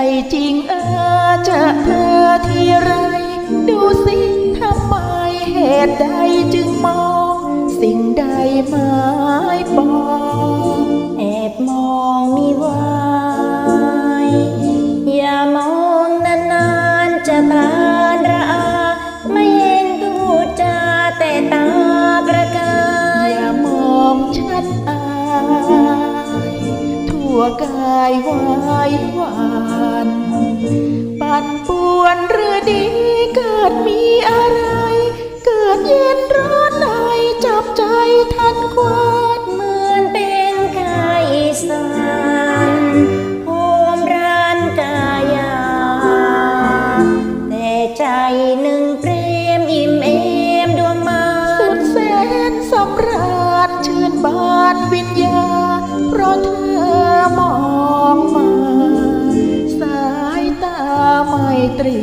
ใจจริงเออจะเธอที่ไร ดูสิทำไมเหตุใดจึงมอง สิ่งใดหมายปองายวายหวานปั่นป่วนหรือดีเกิดมีอะไร เกิดเย็นร้อนในจับใจทันควันเหมือนเป็นกายสันโหมร้านกายา แต่ใจหนึ่งเปรมอิ่มเอมดวงมาสุดแสนสำราญชื่นบานวิญญาเพราะเธอมอง ตรี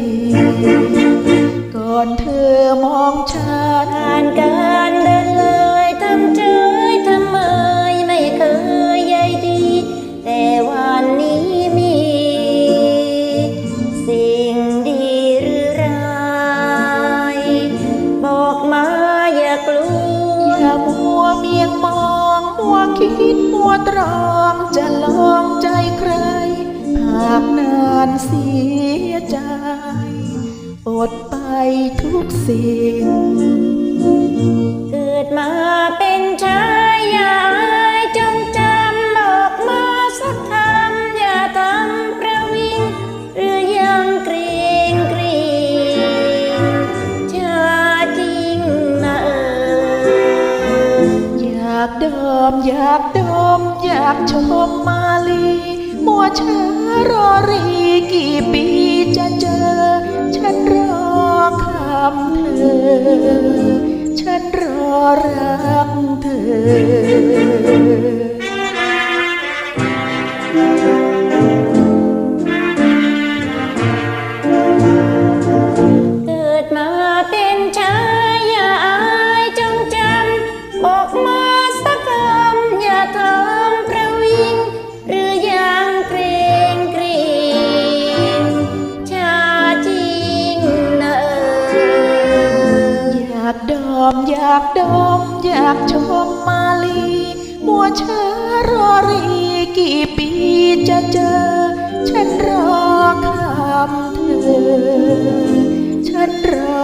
ก่อนเธอมองฉันผ่านการเดินเลยทำเฉยทำไมไม่เคยใยดี แต่วันนี้มี สิ่งดีหรือร้ายบอกมาอย่ากลัวอย่ามัวเมียงมองมัวคิดมัวตรองจะลองใจใครากนานเสียใจอดไปทุกสิ่ง เกิดมาเป็นชายอย่าอายจงจำบอกมาสักคำอย่าทำประวิง หรือยังเกรงเกรงชาจริงนะเอออยากดมอยากดมอยากชมมาลี มัวเชอรอรีกี่ปีจะเจอ ฉันรอคำเธอ ฉันรอรักเธอ ดอมอยากดอมอยากชมมาลีมัวเช้ารอรีกี่ปีจะเจอ ฉันรอคำเธอ ฉันรอ